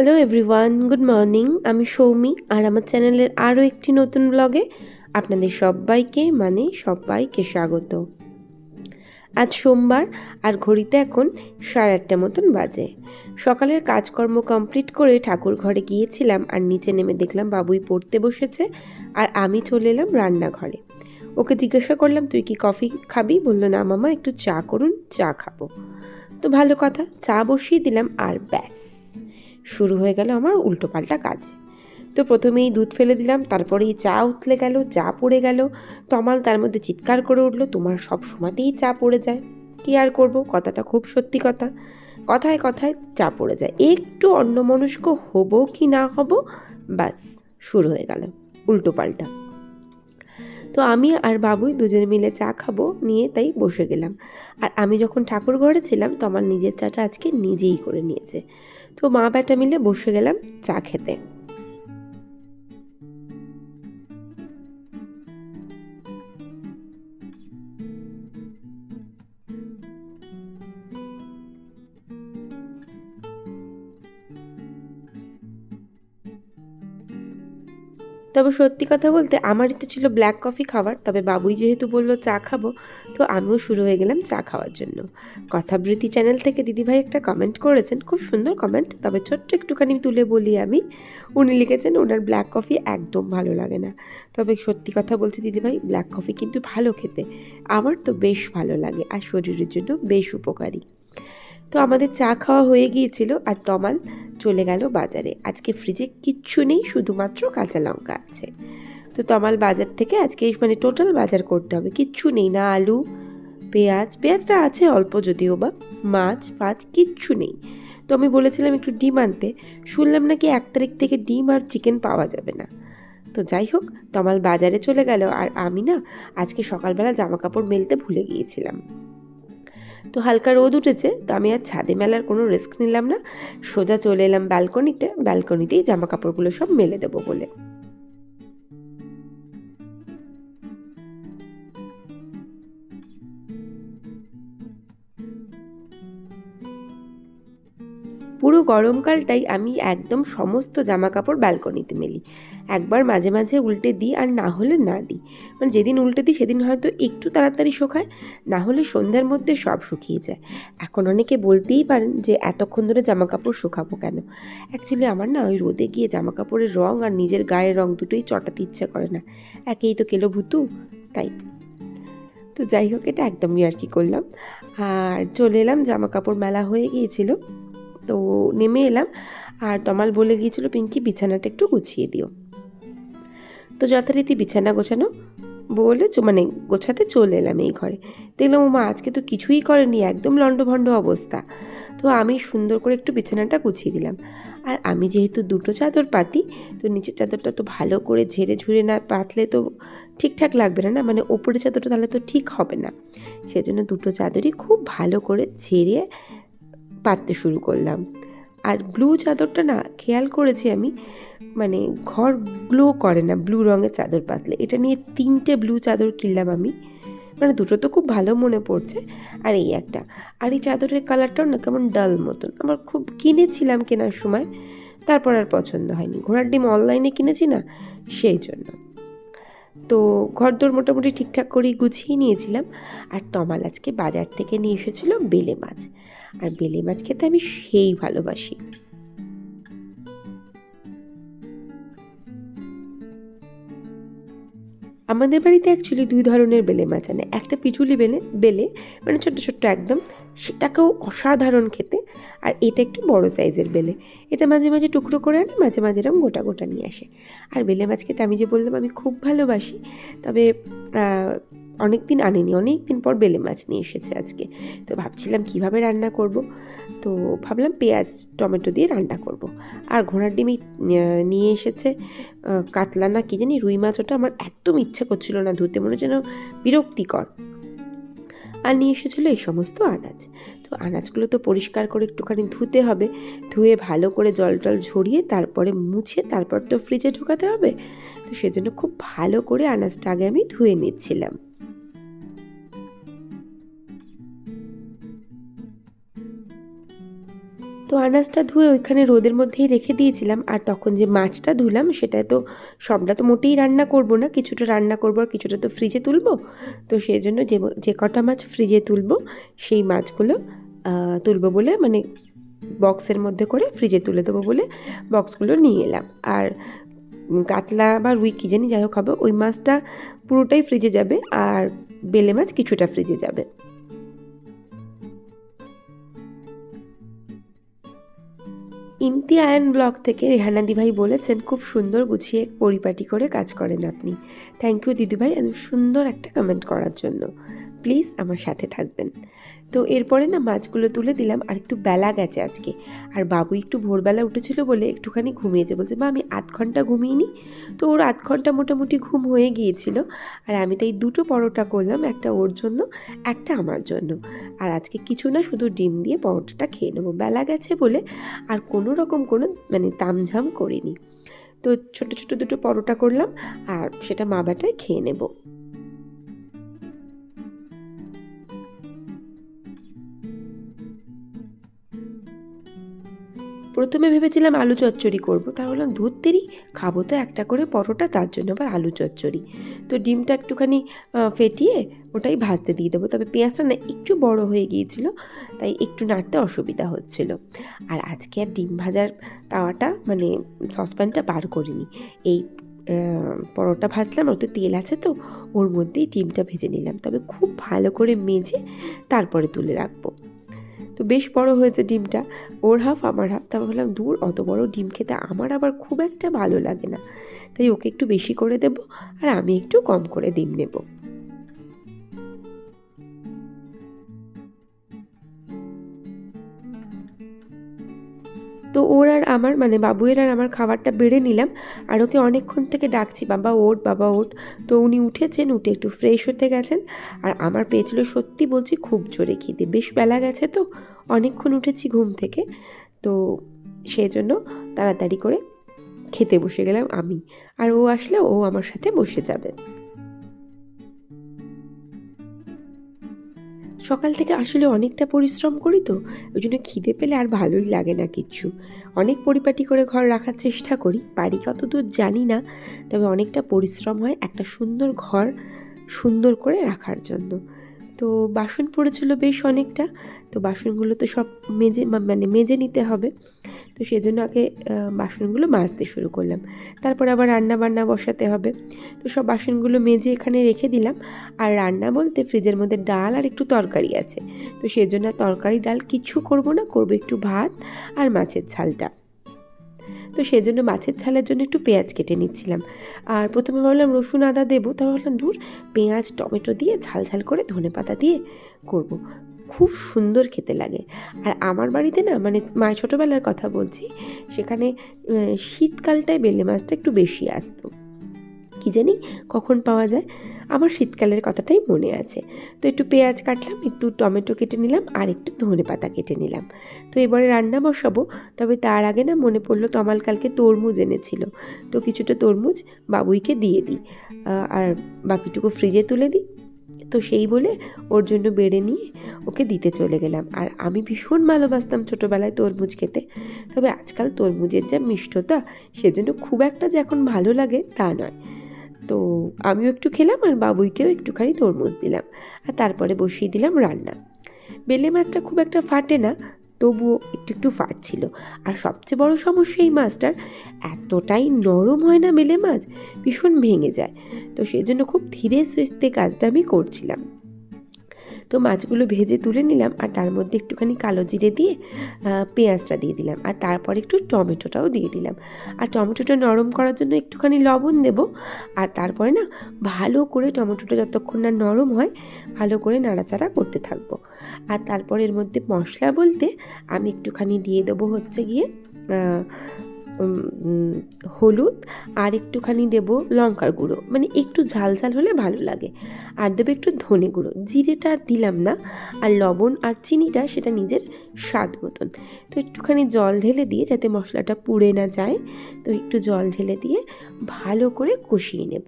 Hello everyone good morning আমি সৌমি, আর আমার চ্যানেলের আরও একটি নতুন ব্লগে আপনাদের সবাইকে মানে সবাইকে স্বাগত। আজ সোমবার, আর ঘড়িতে এখন সাড়ে আটটা মতন বাজে। সকালের কাজকর্ম কমপ্লিট করে ঠাকুর ঘরে গিয়েছিলাম, আর নিচে নেমে দেখলাম বাবুই পড়তে বসেছে, আর আমি চলে এলাম রান্নাঘরে। ওকে জিজ্ঞাসা করলাম, তুই কি কফি খাবি? বলল, না মামা, একটু চা করুন, চা খাব। তো ভালো কথা, চা বসিয়ে দিলাম, আর ব্যাস। শুরু হয়ে গেল আমার উল্টোপাল্টা কাজ। তো প্রথমেই দুধ ফেলে দিলাম, তারপরেই চা উতলে গেল, চা পড়ে গেল। তমাল তার মধ্যে চিৎকার করে উঠল, তোমার সব সময়তেই চা পড়ে যায়। কী আর করব, কথাটা খুব সত্যি কথা। কথায় কথায় চা পড়ে যায়। একটু অন্যমনস্ক হব কি না হব, ব্যাস, শুরু হয়ে গেল উল্টো পাল্টা তো আমি আর বাবুই দুজনে মিলে চা খাব, নিয়ে তাই বসে গেলাম। আর আমি যখন ঠাকুর ঘরে ছিলাম, তো আমার নিজের চাটা আজকে নিজেই করে নিয়েছে। তো মা বেটা মিলে বসে গেলাম চা খেতে। তবে সত্যি কথা বলতে আমার ইচ্ছে ছিল ব্ল্যাক কফি খাওয়ার, তবে বাবুই যেহেতু বলল চা খাব, তো আমিও শুরু হয়ে গেলাম চা খাওয়ার জন্য। কথাবৃত্তি চ্যানেল থেকে দিদিভাই একটা কমেন্ট করেছেন, খুব সুন্দর কমেন্ট তবে ছোট্ট একটুখানি তুলে বলি আমি। উনি লিখেছেন, ওনার ব্ল্যাক কফি একদম ভালো লাগে না। তবে সত্যি কথা বলছি দিদিভাই ব্ল্যাক কফি কিন্তু ভালো খেতে, আমার তো বেশ ভালো লাগে, আর শরীরের জন্য বেশ উপকারী। তো আমাদের চা খাওয়া হয়ে গিয়েছিল আর তমাল চলে গেল বাজারে। আজকে ফ্রিজে কিচ্ছু নেই, শুধুমাত্র কাঁচা লঙ্কা আছে। তো তমাল বাজার থেকে আজকে মানে টোটাল বাজার করতে হবে। কিচ্ছু নেই, না আলু, পেঁয়াজ, পেঁয়াজটা আছে অল্প যদিও বা, মাছ, ফাছ, কিচ্ছু নেই। তো আমি বলেছিলাম একটু ডিম আনতে, শুনলাম নাকি এক তারিখ থেকে ডিম আর চিকেন পাওয়া যাবে না। তো যাই হোক, তমাল বাজারে চলে গেল আর আমি না আজকে সকালবেলা জামা কাপড় মেলতে ভুলে গিয়েছিলাম। তো হালকা রোদ উঠেছে, তো আমি আর ছাদে মেলার কোনো রিস্ক নিলাম না। সোজা চলে এলাম ব্যালকনিতে, ব্যালকনিতেই জামা কাপড়গুলো সব মেলে দেবো বলে। গরমকালটাই আমি একদম সমস্ত জামা কাপড় ব্যালকনিতে মেলি। একবার মাঝে মাঝে উল্টে দিই আর না হলে না দিই। মানে যেদিন উল্টে দিই সেদিন হয়তো একটু তাড়াতাড়ি শোকায়, না হলে সন্ধ্যার মধ্যে সব শুকিয়ে যায়। এখন অনেকে বলতেই পারেন যে এতক্ষণ ধরে জামা কাপড় শুকাবো কেন? অ্যাকচুয়ালি আমার না ওই রোদে গিয়ে জামা কাপড়ের রং আর নিজের গায়ের রং দুটোই চটাতে ইচ্ছে করে না। একেই তো কেলো ভুতু, তাই। তো যাই হোক, এটা একদমই আর কি করলাম। আর চলে এলাম জামা কাপড় মেলা হয়ে গিয়েছিল। তো নেমে এলাম। আর তমাল বলে গিয়েছিল, পিঙ্কি, বিছানাটা একটু গুছিয়ে দিও। তো যথারীতি বিছানা গোছানো বলে মানে গোছাতে চলে এলাম এই ঘরে। দেখলাম ও মা আজকে তো কিছুই করেনি, একদম লণ্ডভণ্ড অবস্থা। তো আমি সুন্দর করে একটু বিছানাটা গুছিয়ে দিলাম। আর আমি যেহেতু দুটো চাদর পাতি, তো নিচের চাদরটা তো ভালো করে ঝেড়ে ঝুড়ে না পাতলে তো ঠিকঠাক লাগবে না না? মানে ওপরের চাদরটা তাহলে তো ঠিক হবে না। সেজন্য দুটো চাদরই খুব ভালো করে ঝেড়ে পাততে শুরু করলাম। আর ব্লু চাদরটা না, খেয়াল করেছি আমি মানে ঘর গ্লো করে না ব্লু রঙের চাদর পাতলে। এটা নিয়ে তিনটে ব্লু চাদর কিনলাম আমি। মানে দুটো তো খুব ভালো মনে পড়ছে। আর এই একটা। আর এই চাদরের কালারটাও না কেমন ডাল মতন। আমার খুব কিনেছিলাম কেনার সময়, তারপর আর পছন্দ হয়নি। ঘোড়ার ডিম অনলাইনে কিনেছি না, সেই জন্য। তো ঘরদোর মোটামুটি ঠিকঠাক করেই গুছিয়ে নিয়েছিলাম। আর তমাল আজকে বাজার থেকে নিয়ে এসেছিল বেলে মাছ। আর বেলে মাছ খেতে আমি সেই ভালোবাসি। আমাদের বাড়িতে অ্যাকচুয়ালি দুই ধরনের বেলে মাছ আনে। একটা পিচুলি বেলে বেলে মানে ছোট্ট ছোট্ট একদম সেটাকেও অসাধারণ খেতে। আর এটা একটু বড় সাইজের বেলে। এটা মাঝে মাঝে টুকরো করে আনে, মাঝে মাঝে এরকম গোটা গোটা নিয়ে আসে। আর বেলে মাছ খেতে আমি যে বললাম, আমি খুব ভালোবাসি। তবে অনেক দিন আনেনি অনেক দিন পর বেলে মাছ নিয়ে এসেছে আজকে। তো ভাবছিলাম কীভাবে রান্না করব? তো ভাবলাম পেঁয়াজ, টমেটো দিয়ে রান্না করব। আর ঘোড়ার ডিমই নিয়ে এসেছে কাতলা না কি জানি রুই মাছ, ওটা আমার একদম ইচ্ছে করছিল না ধুতে। মনে যেন বিরক্তিকর। আর নিয়ে এসেছিল এই সমস্ত আনাজ। তো আনাজগুলো তো পরিষ্কার করে একটুখানি ধুতে হবে। ধুয়ে ভালো করে জল টল ঝরিয়ে তারপরে মুছে তারপর তো ফ্রিজে ঢোকাতে হবে। তো সেজন্য খুব ভালো করে আনাজটা আগে আমি ধুয়ে নিচ্ছিলাম। তো আনাজটা ধুয়ে ওইখানে রোদের মধ্যেই রেখে দিয়েছিলাম। আর তখন যে মাছটা ধুলাম, সেটা তো সবটা তো মোটেই রান্না করব না। কিছুটা রান্না করব আর কিছুটা তো ফ্রিজে তুলবো। তো সেই জন্য যে যে কটা মাছ ফ্রিজে তুলবো, সেই মাছগুলো তুলবো বলে মানে বক্সের মধ্যে করে ফ্রিজে তুলে দেবো বলে বক্সগুলো নিয়ে এলাম। আর কাতলা বা রুই কী জানি, যাই হোক হবে, ওই মাছটা পুরোটাই ফ্রিজে যাবে। আর বেলে মাছ কিছুটা ফ্রিজে যাবে। ইমতি আয়ন ব্লগ থেকে রেহানাদি ভাই বলেছেন, খুব সুন্দর গুছিয়ে পরিপাটি করে কাজ করেন আপনি। থ্যাংক ইউ দিদিভাই আমি সুন্দর একটা কমেন্ট করার জন্য। প্লিজ আমার সাথে থাকবেন। তো এরপরে না মাছগুলো তুলে দিলাম আর একটু বেলা গেছে আজকে। আর বাবু একটু ভোরবেলা উঠেছিল বলে একটুখানি ঘুমিয়েছে। বলছে, মা, আমি আধ ঘণ্টা ঘুমিয়ে তো ওর আধ ঘণ্টা মোটামুটি ঘুম হয়ে গিয়েছিল। আর আমি তাই দুটো পরোটা করলাম, একটা ওর জন্য, একটা আমার জন্য। আর আজকে কিছু না, শুধু ডিম দিয়ে পরোটাটা খেয়ে নেব। বেলা গেছে বলে আর কোনো রকম কোনো মানে তামঝাম করিনি। তো ছোট ছোট দুটো পরোটা করলাম আর সেটা মা বাটায় খেয়ে নেব। প্রথমে ভেবেছিলাম আলু চচ্চড়ি করব। তা বললাম দুধ তেরি, খাব তো একটা করে পরোটা, তার জন্য আবার আলু চচ্চড়ি। তো ডিমটা একটুখানি ফেটিয়ে ওটাই ভাজতে দিয়ে দেবো। তবে পেঁয়াজটা না একটু বড় হয়ে গিয়েছিল, তাই একটু নাড়তে অসুবিধা হচ্ছিল। আর আজকে আর ডিম ভাজার তাওয়াটা মানে সসপ্যানটা বার করিনি। এই পরোটা ভাজলাম, ওতে তেল আছে তো, ওর মধ্যেই ডিমটা ভেজে নিলাম। তবে খুব ভালো করে মেজে তারপরে তুলে রাখব। তো বেশ বড় হয়েছে ডিমটা। ওর হাফ আমার হাফ তা ভাবলাম দূর অত বড় ডিম খেতে আমার আবার খুব একটা ভালো লাগে না। তাই ওকে একটু বেশি করে দেব আর আমি একটু কম করে ডিম নেব। তো ওর আর আমার মানে বাবুয়ের আর আমার খাবারটা বেড়ে নিলাম আর ওকে অনেকক্ষণ থেকে ডাকছি, বাবা ওট বাবা ওট তো উনি উঠেছেন, উঠে একটু ফ্রেশ হতে গেছেন আর আমার পেয়েছিল সত্যি বলছি খুব জোরে খিদে। বেশ বেলা গেছে তো, অনেকক্ষণ উঠেছি ঘুম থেকে। তো সেই জন্য তাড়াতাড়ি করে খেতে বসে গেলাম আমি। আর ও আসলে ও আমার সাথে বসে যাবে। সকাল থেকে আসলে অনেকটা পরিশ্রম করি তো ওই জন্য খিদে পেলে আর ভালোই লাগে না কিচ্ছু। অনেক পরিপাটি করে ঘর রাখার চেষ্টা করি, বাড়ি কত দূর জানি না, তবে অনেকটা পরিশ্রম হয় একটা সুন্দর ঘর সুন্দর করে রাখার জন্য। তো বাসন পড়েছিল বেশ অনেকটা। তো বাসনগুলো তো সব মেজে মানে মেজে নিতে হবে। তো সেজন্য আগে বাসনগুলো মাজতে শুরু করলাম। তারপর আবার রান্না বান্না বসাতে হবে। তো সব বাসনগুলো মেজে এখানে রেখে দিলাম। আর রান্না বলতে ফ্রিজের মধ্যে ডাল আর একটু তরকারি আছে। তো সেজন্য তরকারি ডাল কিছু করব না, করব একটু ভাত আর মাছের ঝালটা। তো সেই জন্য মাছের ঝালের জন্য একটু পেঁয়াজ কেটে নিচ্ছিলাম। আর প্রথমে ভাবলাম রসুন, আদা দেবো, তারপর ভাবলাম দূর পেঁয়াজ, টমেটো দিয়ে ঝাল ঝাল করে ধনে পাতা দিয়ে করব। খুব সুন্দর খেতে লাগে। আর আমার বাড়িতে না মানে মায়ের ছোটোবেলার কথা বলছি, সেখানে শীতকালটায় বেলে মাছটা একটু বেশি আসতো। কী জানি কখন পাওয়া যায়। আমার শীতকালের কথাটাই মনে আছে। তো একটু পেঁয়াজ কাটলাম, একটু টমেটো কেটে নিলাম, আর একটু ধনে পাতা কেটে নিলাম। তো এবারে রান্না বসাবো, তবে তার আগে না মনে পড়ল তমাল কালকে তরমুজ এনেছিল। তো কিছুটা তরমুজ বাবুইকে দিয়ে দিই আর বাকিটুকু ফ্রিজে তুলে দিই। তো সেই বলে ওর জন্য বেড়ে নিয়ে ওকে দিতে চলে গেলাম। আর আমি ভীষণ ভালোবাসতাম ছোটোবেলায় তরমুজ খেতে। তবে আজকাল তরমুজের যা মিষ্টতা, সেজন্য খুব একটা যে এখন ভালো লাগে তা নয়। তো আমিও একটু খেলাম আর বাবুইকেও একটুখানি তরমুজ দিলাম আর তারপরে বসিয়ে দিলাম রান্না। বেলে মাছটা খুব একটা ফাটে না, তবুও একটু একটু ফাটছিল। আর সবচেয়ে বড় সমস্যা এই মাছটার, এতটাই নরম হয় না বেলে মাছ, ভীষণ ভেঙে যায়। তো সেই জন্য খুব ধীরে সুস্থে কাজটা আমি করছিলাম। তো মাছগুলো ভেজে তুলে নিলাম আর তার মধ্যে একটুখানি কালো জিরে দিয়ে পেঁয়াজটা দিয়ে দিলাম। আর তারপর একটু টমেটোটাও দিয়ে দিলাম। আর টমেটোটা নরম করার জন্য একটুখানি লবণ দেব। আর তারপরে না, ভালো করে টমেটোটা যতক্ষণ না নরম হয়, ভালো করে নাড়াচাড়া করতে থাকব। আর তারপর এর মধ্যে মশলা বলতে আমি একটুখানি দিয়ে দেবো হচ্ছে গিয়ে হলুদ আর একটুখানি দেব লঙ্কার গুঁড়ো। মানে একটু ঝাল ঝাল হলে ভালো লাগে। আর দেবো একটু ধনে গুঁড়ো। জিরেটা দিলাম না, আর লবণ আর চিনিটা সেটা নিজের স্বাদ মতন। তো একটুখানি জল ঢেলে দিয়ে যাতে মশলাটা পুড়ে না যায়, তো একটু জল ঢেলে দিয়ে ভালো করে কষিয়ে নেব।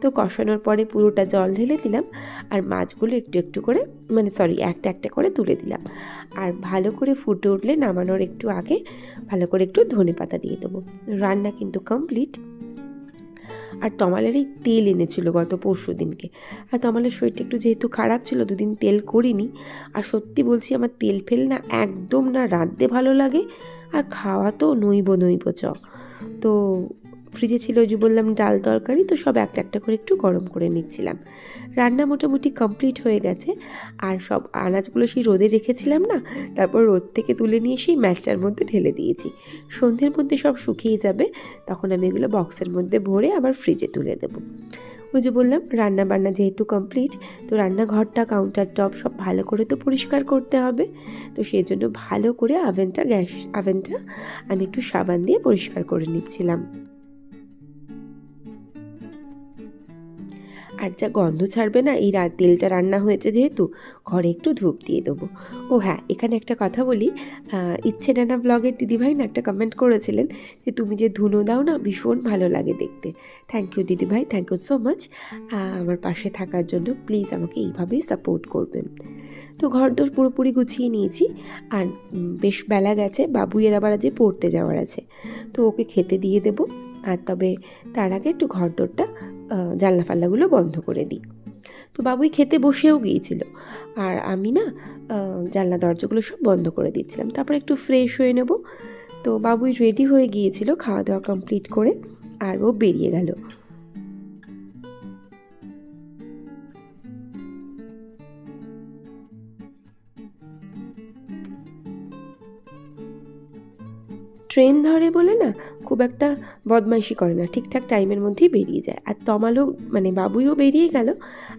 তো কষানোর পরে পুরোটা জল ঢেলে দিলাম, আর মাছগুলো একটু একটু করে মানে সরি, একটা একটা করে তুলে দিলাম। আর ভালো করে ফুটে উঠলে নামানোর একটু আগে ভালো করে একটু ধনে পাতা দিয়ে দেবো। রান্না কিন্তু কমপ্লিট আর তমালের এই তেল এনেছিল গত পরশু দিনকে। আর তমালের শরীরটা একটু যেহেতু খারাপ ছিল, দুদিন তেল করিনি। আর সত্যি বলছি, আমার তেল ফেল না একদম না, রাঁধতে ভালো লাগে। আর খাওয়া তো নইব নইব চ। তো ফ্রিজে ছিল, ওই যে বললাম ডাল তরকারি, তো সব একটা একটা করে একটু গরম করে নিচ্ছিলাম। রান্না মোটামুটি কমপ্লিট হয়ে গেছে, আর সব আনাজগুলো সেই রোদে রেখেছিলাম না, তারপর রোদ থেকে তুলে নিয়ে সেই ম্যাচটার মধ্যে ঢেলে দিয়েছি। সন্ধ্যের মধ্যে সব শুকিয়ে যাবে, তখন আমি এগুলো বক্সের মধ্যে ভরে আবার ফ্রিজে তুলে দেবো। ওই যে বললাম রান্না বান্না যেহেতু কমপ্লিট তো রান্নাঘরটা কাউন্টার টপ সব ভালো করে তো পরিষ্কার করতে হবে। তো সেই জন্য ভালো করে আভেনটা গ্যাস আভেনটা আমি একটু সাবান দিয়ে পরিষ্কার করে নিচ্ছিলাম। আর যা গন্ধ ছাড়বে না, এই তেলটা রান্না হয়েছে যেহেতু, ঘরে একটু ধূপ দিয়ে দেবো। ও হ্যাঁ এখানে একটা কথা বলি ইচ্ছে ডানা ব্লগের দিদিভাই না একটা কমেন্ট করেছিলেন যে, তুমি যে ধুনো দাও না, ভীষণ ভালো লাগে দেখতে। থ্যাংক ইউ দিদিভাই থ্যাংক ইউ সো মাচ আমার পাশে থাকার জন্য প্লিজ আমাকে এইভাবেই সাপোর্ট করবেন। তো ঘর দোর পুরোপুরি গুছিয়ে নিয়েছি, আর বেশ বেলা গেছে, বাবুইয়ের আবার আজকে পড়তে যাওয়ার আছে। তো ওকে খেতে দিয়ে দেবো, আর তবে তার আগে একটু ঘর দোরটা জানলা ফাল্লাগুলো বন্ধ করে দিই। তো বাবুই খেতে বসেও গিয়েছিল। আর আমি না জানলা দরজাগুলো সব বন্ধ করে দিচ্ছিলাম তারপর একটু ফ্রেশ হয়ে নেব। তো বাবুই রেডি হয়ে গিয়েছিল খাওয়া দাওয়া কমপ্লিট করে, আর ও বেরিয়ে গেল। ট্রেন ধরে বলে না খুব একটা বদমাইশি করে না। ঠিকঠাক টাইমের মধ্যেই বেরিয়ে যায়। আর তমালও মানে বাবুইও বেরিয়ে গেল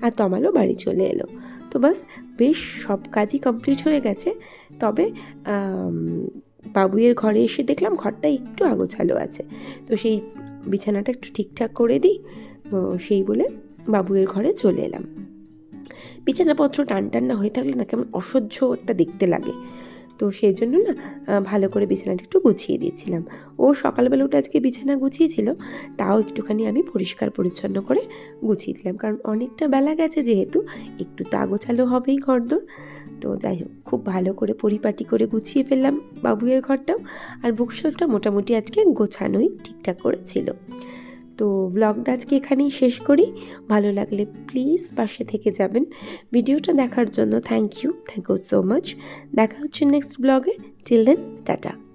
আর তমালও বাড়ি চলে এলো। তো বাস, বেশ সব কাজই কমপ্লিট হয়ে গেছে। তবে বাবুইয়ের ঘরে এসে দেখলাম ঘরটা একটু আগোছালো আছে। তো সেই বিছানাটা একটু ঠিকঠাক করে দিই সেই বলে বাবুইয়ের ঘরে চলে এলাম। বিছানাপত্র টান টান না হয়ে থাকলে না কেমন অসহ্য একটা দেখতে লাগে। তো সেই জন্য না ভালো করে বিছানাটা একটু গুছিয়ে দিয়েছিলাম। ও সকালবেলা উঠে আজকে বিছানা গুছিয়েছিল, তাও একটুখানি আমি পরিষ্কার পরিচ্ছন্ন করে গুছিয়ে দিলাম। কারণ অনেকটা বেলা গেছে যেহেতু, একটু তো আগোছালো হবেই ঘরদোর। তো যাই হোক, খুব ভালো করে পরিপাটি করে গুছিয়ে ফেললাম বাবুয়ের ঘরটাও। আর বুকশেলফটা মোটামুটি আজকে গোছানোই ঠিকঠাক করে ছিল তো ব্লগটা আজকে এখানেই শেষ করি। ভালো লাগলে প্লিজ পাশে থেকে যাবেন। ভিডিওটা দেখার জন্য thank you thank you so much দেখা হচ্ছে নেক্সট ব্লগে টিল দেন টাটা।